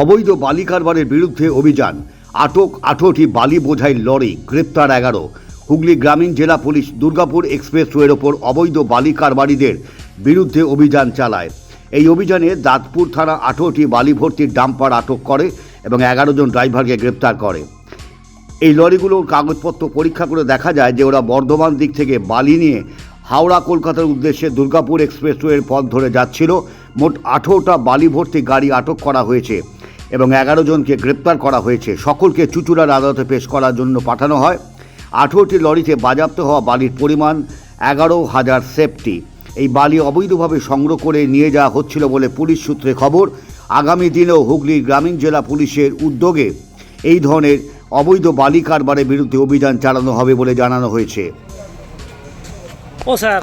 অবৈধ বালি কারবারের বিরুদ্ধে অভিযান। আটক আঠেরোটি বালি বোঝাই লরি, গ্রেপ্তার এগারো। হুগলি গ্রামীণ জেলা পুলিশ দুর্গাপুর এক্সপ্রেসওয়ের ওপর অবৈধ বালি কারবারিদের বিরুদ্ধে অভিযান চালায়। এই অভিযানে দাঁতপুর থানা আঠেরোটি বালি ভর্তির ডাম্পার আটক করে এবং এগারো জন ড্রাইভারকে গ্রেপ্তার করে। এই লরিগুলোর কাগজপত্র পরীক্ষা করে দেখা যায় যে ওরা বর্ধমান দিক থেকে বালি নিয়ে হাওড়া কলকাতার উদ্দেশ্যে দুর্গাপুর এক্সপ্রেসওয়ের পথ ধরে যাচ্ছিল। মোট আঠেরোটা বালি ভর্তি গাড়ি আটক করা হয়েছে। এবং এগারো জনকে গ্রেপ্তার করা হয়েছে। সকলকে চুচুড়ার আদালতে পেশ করার জন্য পাঠানো হয়। আঠেরোটি লরিতে বাজাপ্ত হওয়া বালির পরিমাণ এগারো হাজার সেফটি। এই বালি অবৈধভাবে সংগ্রহ করে নিয়ে যাওয়া হচ্ছিল বলে পুলিশ সূত্রে খবর। আগামী দিনেও হুগলির গ্রামীণ জেলা পুলিশের উদ্যোগে এই ধরনের অবৈধ বালি কারবারের বিরুদ্ধে অভিযান চালানো হবে বলে জানানো হয়েছে। ও sir.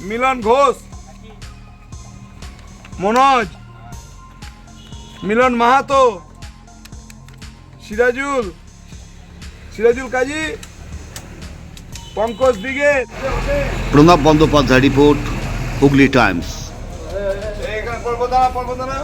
Milan Ghosh. Manoj. Milan Mahato. Sirajul. Sirajul Kazi. Pankaj Dige. Pranab Bandyopadhyay report Hooghly times. এখানে পর্বতারা পর্বতারা